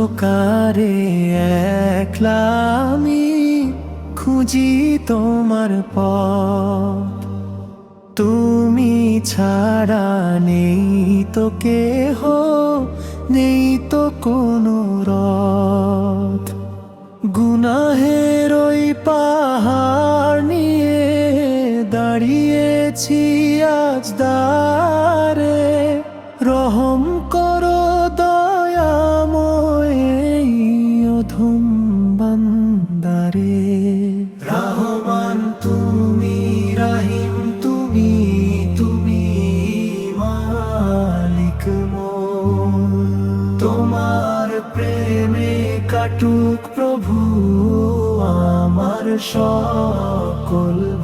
অন্ধকারে একলামি খুঁজি তোমার পথ। তুমি ছাড়া নেই তো কেহ, নেই তো কোনো রথ। গুনাহের ওই পাহাড় নিয়ে দাঁড়িয়েছি আজ দারে রহম প্রেমে কাটুক প্রভু আমার সকল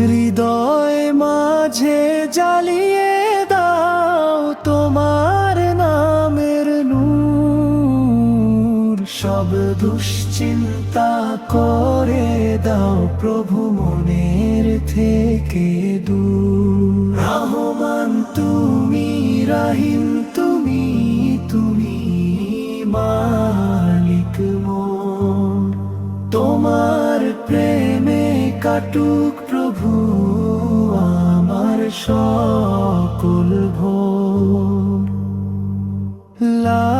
হৃদয় মাঝে জ্বালিয়ে দাও তোমার নামের নূর। সব দুশ্চিন্তা করে দাও প্রভু মনের থেকে দূর। রহমান তুমি, রাহিম তুমি মালিক মোর তোমার প্রেমে কাটুক প্রভু আমার সকল ভোর লা